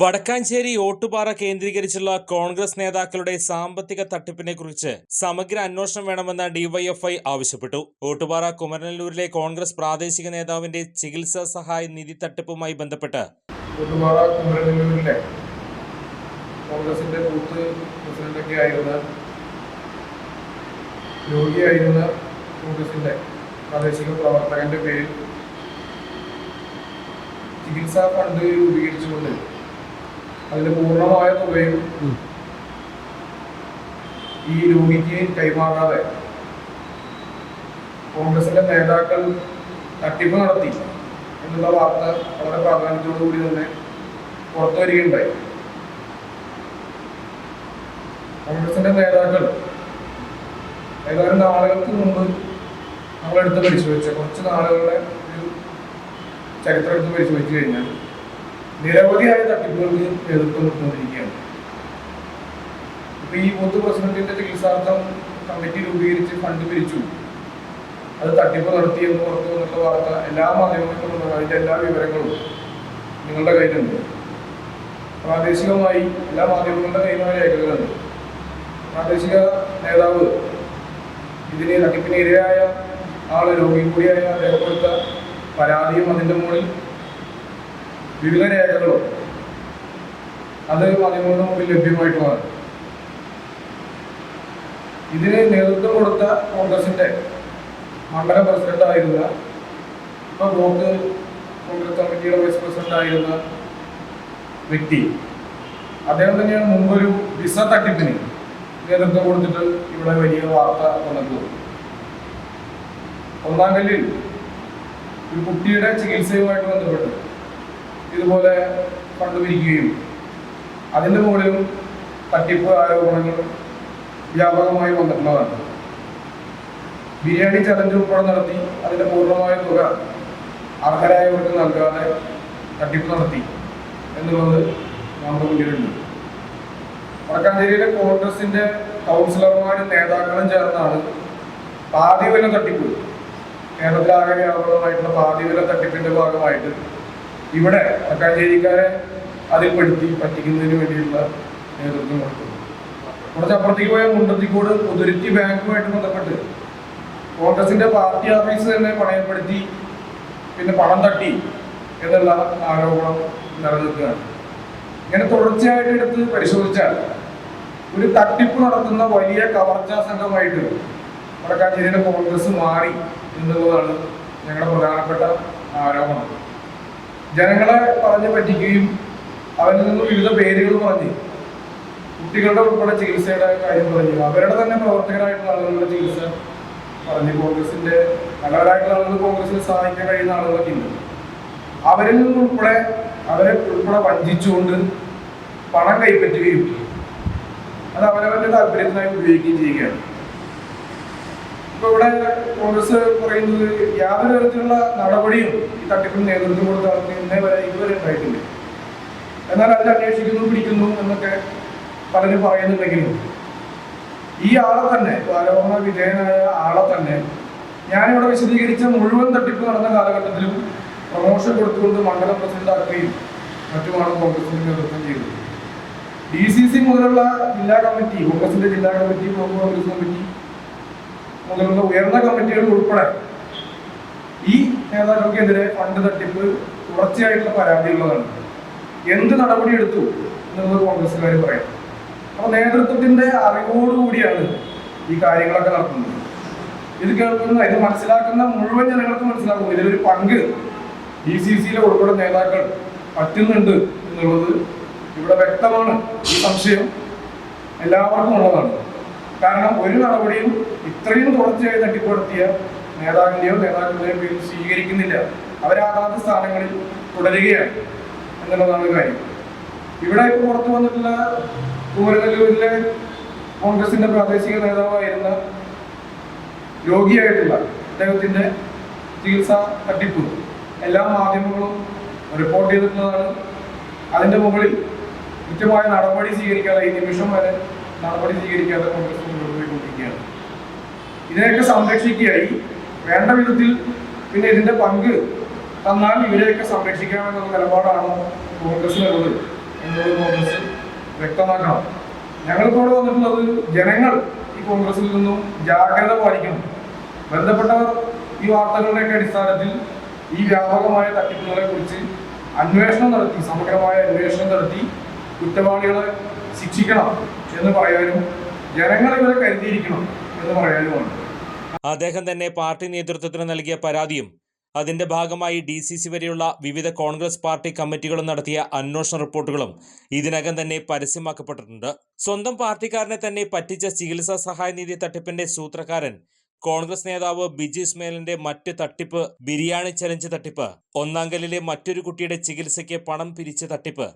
വടക്കാഞ്ചേരി ഓട്ടുപാറ കേന്ദ്രീകരിച്ചുള്ള കോൺഗ്രസ് നേതാക്കളുടെ സാമ്പത്തിക തട്ടിപ്പിനെ കുറിച്ച് സമഗ്ര അന്വേഷണം വേണമെന്ന് ഡിവൈഎഫ്ഐ ആവശ്യപ്പെട്ടു. ഓട്ടുപാറ കുമരനല്ലൂരിലെ കോൺഗ്രസ് പ്രാദേശിക നേതാവിന്റെ ചികിത്സാ സഹായ നിധി തട്ടിപ്പുമായി ബന്ധപ്പെട്ട് ഓട്ടുപാറ കുമരനെല്ലൂരിലെ കോൺഗ്രസിന്റെ ബൂത്ത് പ്രസിഡന്റൊക്കെ ആയിരുന്ന രോഗിയായിരുന്ന കോൺഗ്രസിന്റെ പ്രാദേശിക പ്രവർത്തകന്റെ പേരിൽ ചികിത്സാ ഫണ്ട് രൂപീകരിച്ചുകൊണ്ട് അതിന്റെ പൂർണമായ തുകയും ഈ രോഗിക്ക് കൈമാറാതെ കോൺഗ്രസിന്റെ നേതാക്കൾ തട്ടിപ്പ് നടത്തി എന്നുള്ള വാർത്ത വളരെ പ്രാധാന്യത്തോടുകൂടി തന്നെ പുറത്തു വരികയുണ്ടായി. കോൺഗ്രസിന്റെ നേതാക്കൾ ഏതാനും നാളുകൾക്ക് മുമ്പ് നമ്മളെടുത്ത് പരിശോധിച്ച കുറച്ച് നാളുകളുടെ ഒരു ചരിത്രം എടുത്ത് പരിശോധിച്ചു കഴിഞ്ഞാൽ നിരവധിയായ തട്ടിപ്പുകൾക്ക് നേതൃത്വം നിർത്തുകൊണ്ടിരിക്കുകയാണ് ഇപ്പൊ ഈ ബൂത്ത് പ്രസിഡന്റിന്റെ ചികിത്സാർത്ഥം കമ്മിറ്റി രൂപീകരിച്ച് ഫണ്ട് പിരിച്ചു. അത് തട്ടിപ്പ് നടത്തി എന്ന് പുറത്തു വന്നിട്ടുള്ള വാർത്ത എല്ലാ മാധ്യമങ്ങളിലും ഉണ്ട്. അതിന്റെ എല്ലാ വിവരങ്ങളും നിങ്ങളുടെ കയ്യിലുണ്ട്. പ്രാദേശികമായി എല്ലാ മാധ്യമങ്ങളുടെ കയ്യിലുള്ള രേഖകളുണ്ട്. പ്രാദേശിക നേതാവ് ഇതിന് തട്ടിപ്പിന് ഇരയായ ആൾ രോഗി കൂടിയായ കൊടുത്ത പരാതിയും അതിന്റെ മുകളിൽ വിവിധ രേഖകളും അത് മാധ്യമങ്ങളുടെ മുമ്പിൽ ലഭ്യമായിട്ടുള്ളതാണ് ഇതിന് നേതൃത്വം കൊടുത്ത കോൺഗ്രസിന്റെ മണ്ഡല പ്രസിഡന്റ് ആയിരുന്ന ഇപ്പൊ ബ്ലോക്ക് കോൺഗ്രസ് കമ്മിറ്റിയുടെ വൈസ് പ്രസിഡന്റ് ആയിരുന്ന വ്യക്തി. അദ്ദേഹം തന്നെയാണ് മുമ്പൊരു വിസ തട്ടിപ്പിന് നേതൃത്വം കൊടുത്തിട്ട് ഇവിടെ വലിയ വാർത്ത വന്നിട്ടുള്ളത് ഒന്നാം കല്ലിൽ ഒരു കുട്ടിയുടെ ചികിത്സയുമായിട്ട് ബന്ധപ്പെട്ട് ഇതുപോലെ ഫണ്ട് പിരിക്കുകയും അതിന്റെ മുകളിലും തട്ടിപ്പ് ആരോപണങ്ങൾ വ്യാപകമായി വന്നിട്ടുള്ളതാണ്. ബിരിയാണി ചലഞ്ച് ഉൾപ്പെടെ നടത്തി അതിന്റെ പൂർണമായ തുക അർഹരായവർക്ക് നൽകാതെ തട്ടിപ്പ് നടത്തി എന്നുള്ളത് നമ്മുടെ മുന്നിലുണ്ട്. വടക്കാഞ്ചേരിയിലെ കോൺഗ്രസിന്റെ കൗൺസിലർമാരും നേതാക്കളും ചേർന്നാണ് പാതിവില തട്ടിപ്പ്. കേരളത്തിലാകെ വ്യാപകമായിട്ടുള്ള പാതിവില തട്ടിപ്പിന്റെ ഭാഗമായിട്ട് ഇവിടെ മക്കാഞ്ചേരിക്കാരെ അതിൽപ്പെടുത്തി പറ്റിക്കുന്നതിന് വേണ്ടിയുള്ള നേതൃത്വം കൊടുത്തു കുറച്ച് അപ്പുറത്തേക്ക് പോയ മുണ്ടത്തിക്കോട് പുതുരുത്തി ബാങ്കുമായിട്ട് ബന്ധപ്പെട്ട് കോൺഗ്രസിന്റെ പാർട്ടി ഓഫീസ് തന്നെ പണയപ്പെടുത്തി പിന്നെ പണം തട്ടി എന്നുള്ള ആരോപണം നിലനിൽക്കുകയാണ്. ഇങ്ങനെ തുടർച്ചയായിട്ട് എടുത്ത് പരിശോധിച്ചാൽ ഒരു തട്ടിപ്പ് നടത്തുന്ന വലിയ കവർച്ചാ സംഘമായിട്ട് വടക്കാഞ്ചേരിയുടെ കോൺഗ്രസ് മാറി എന്നുള്ളതാണ് ഞങ്ങളുടെ പ്രധാനപ്പെട്ട ആരോപണം. ജനങ്ങളെ പറഞ്ഞു പറ്റിക്കുകയും അവരിൽ നിന്നും വിവിധ പേരുകൾ പറഞ്ഞ് കുട്ടികളുടെ ഉൾപ്പെടെ ചികിത്സയുടെ കാര്യം പറഞ്ഞു. അവരുടെ തന്നെ പ്രവർത്തകരായിട്ടുള്ള ആളുകളുടെ ചികിത്സ പറഞ്ഞ് കോൺഗ്രസിന്റെ നല്ലവരായിട്ടുള്ള ആളുകൾ കോൺഗ്രസിനെ സഹായിക്കാൻ കഴിയുന്ന ആളുകളൊക്കെ ഉണ്ട്. അവരിൽ നിന്ന് ഉൾപ്പെടെ അവരെ ഉൾപ്പെടെ വഞ്ചിച്ചുകൊണ്ട് പണം കൈപ്പറ്റുകയും അത് അവരവരുടെ താല്പര്യത്തിനായി ഉപയോഗിക്കുകയും ചെയ്യുകയാണ്. ഇപ്പൊ ഇവിടെ കോൺഗ്രസ് പറയുന്നത് യാതൊരു തരത്തിലുള്ള നടപടിയും ഈ തട്ടിപ്പിന് നേതൃത്വം കൊടുത്ത ആൾക്ക് ഇന്നേ വരെ ഇതുവരെ ഉണ്ടായിട്ടില്ല. എന്നാൽ അതിൽ അന്വേഷിക്കുന്നു പിടിക്കുന്നു എന്നൊക്കെ പലരും പറയുന്നുണ്ടെങ്കിലും ഈ ആളെ തന്നെ ആരോപണ വിധേയനായ ആളെ തന്നെ ഞാനിവിടെ വിശദീകരിച്ച മുഴുവൻ തട്ടിപ്പ് നടന്ന കാലഘട്ടത്തിലും പ്രൊമോഷൻ കൊടുത്തുകൊണ്ട് മണ്ഡലം പ്രസിഡന്റ് ആക്കുകയും മറ്റുമാണ് കോൺഗ്രസിന്റെ നേതൃത്വം ചെയ്തത്. ഡി സി സി മുതലുള്ള ജില്ലാ കമ്മിറ്റി കോൺഗ്രസിന്റെ ജില്ലാ കമ്മിറ്റി കോൺഗ്രസ് കമ്മിറ്റി മുതലുള്ള ഉയർന്ന കമ്മിറ്റികൾ ഉൾപ്പെടെ ഈ നേതാക്കൾക്കെതിരെ ഫണ്ട് തട്ടിപ്പ് തുടർച്ചയായിട്ടുള്ള പരാതിയുള്ളതാണ് എന്ത് നടപടി എടുത്തു എന്നുള്ളത് കോൺഗ്രസ്സുകാർ പറയാം. അപ്പൊ നേതൃത്വത്തിന്റെ അറിവോടുകൂടിയാണ് ഈ കാര്യങ്ങളൊക്കെ നടത്തുന്നത് ഇത് കേൾക്കുന്ന ഇത് മനസ്സിലാക്കുന്ന മുഴുവൻ ജനങ്ങൾക്ക് മനസ്സിലാക്കും ഇതിലൊരു പങ്ക് ഡി സി സിയിലെ ഉൾപ്പെടെ നേതാക്കൾ പറ്റുന്നുണ്ട് എന്നുള്ളത് ഇവിടെ വ്യക്തമാണ്. ഈ സംശയം എല്ലാവർക്കും ഉള്ളതാണ്. കാരണം ഒരു നടപടിയും ഇത്രയും തുടർച്ചയായി തട്ടിപ്പടുത്തിയ നേതാവിന്റെയോ നേതാക്കളുടെയോ പേര് സ്വീകരിക്കുന്നില്ല. അവരാകാത്ത സ്ഥാനങ്ങളിൽ തുടരുകയാണ് എന്നുള്ളതാണ് കാര്യം. ഇവിടെ ഇപ്പോൾ പുറത്തു വന്നിട്ടുള്ള കുമരനെല്ലൂരിലെ കോൺഗ്രസിന്റെ പ്രാദേശിക നേതാവായിരുന്ന രോഗിയായിട്ടുള്ള അദ്ദേഹത്തിന്റെ ചികിത്സാ തട്ടിപ്പ്. എല്ലാ മാധ്യമങ്ങളും റിപ്പോർട്ട് ചെയ്തിട്ടുള്ളതാണ്. അതിന്റെ മുകളിൽ കൃത്യമായ നടപടി സ്വീകരിക്കാതെ ഈ നിമിഷം വരെ നടപടി സ്വീകരിക്കാതെ കോൺഗ്രസ് മുന്നോട്ട് പോയിക്കൊണ്ടിരിക്കുകയാണ്. ഇതിനെയൊക്കെ സംരക്ഷിക്കുകയായി. വേണ്ട വിധത്തിൽ പിന്നെ ഇതിന്റെ പങ്ക് തന്നാൽ ഇവരെയൊക്കെ സംരക്ഷിക്കാമെന്നുള്ള നിലപാടാണ് കോൺഗ്രസിനുള്ളത് എന്നുള്ളത് കോൺഗ്രസ് വ്യക്തമാക്കണം. ഞങ്ങളിപ്പോൾ ഇവിടെ വന്നിട്ടുള്ളത് ജനങ്ങൾ ഈ കോൺഗ്രസിൽ നിന്നും ജാഗ്രത പാലിക്കണം. ബന്ധപ്പെട്ടവർ ഈ വാർത്തകളുടെയൊക്കെ അടിസ്ഥാനത്തിൽ ഈ വ്യാപകമായ തട്ടിപ്പുകളെ കുറിച്ച് അന്വേഷണം നടത്തി സമഗ്രമായ അന്വേഷണം നടത്തി കുറ്റവാളികളെ ശിക്ഷിക്കണം എന്ന് പറയാനും ജനങ്ങൾ ഇവരെ കരുതിയിരിക്കണം. അദ്ദേഹം തന്നെ പാർട്ടി നേതൃത്വത്തിന് നൽകിയ പരാതിയും അതിന്റെ ഭാഗമായി ഡി സി സി വരെയുള്ള വിവിധ കോൺഗ്രസ് പാർട്ടി കമ്മിറ്റികളും നടത്തിയ അന്വേഷണ റിപ്പോർട്ടുകളും ഇതിനകം തന്നെ പരസ്യമാക്കപ്പെട്ടിട്ടുണ്ട്. സ്വന്തം പാർട്ടിക്കാരനെ തന്നെ പറ്റിച്ച ചികിത്സാ സഹായ നിധി തട്ടിപ്പിന്റെ സൂത്രക്കാരൻ കോൺഗ്രസ് നേതാവ് ബിജു ഇസ്മയിലിന്റെ മറ്റ് തട്ടിപ്പ് ബിരിയാണി ചലഞ്ച് തട്ടിപ്പ് ഒന്നാങ്കലിലെ മറ്റൊരു കുട്ടിയുടെ ചികിത്സയ്ക്ക് പണം പിരിച്ച തട്ടിപ്പ്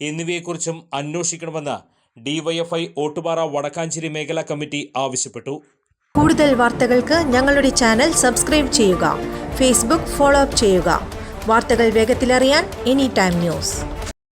എന്നിവയെക്കുറിച്ചും അന്വേഷിക്കണമെന്ന് ഡിവൈഎഫ്ഐ ഓട്ടുപാറ വടക്കാഞ്ചേരി മേഖലാ കമ്മിറ്റി ആവശ്യപ്പെട്ടു. കൂടുതൽ വാർത്തകൾക്ക് ഞങ്ങളുടെ ചാനൽ സബ്സ്ക്രൈബ് ചെയ്യുക ഫേസ്ബുക്ക് ഫോളോ അപ്പ് ചെയ്യുക. വാർത്തകൾ വേഗത്തിലറിയാൻ എനി ടൈം ന്യൂസ്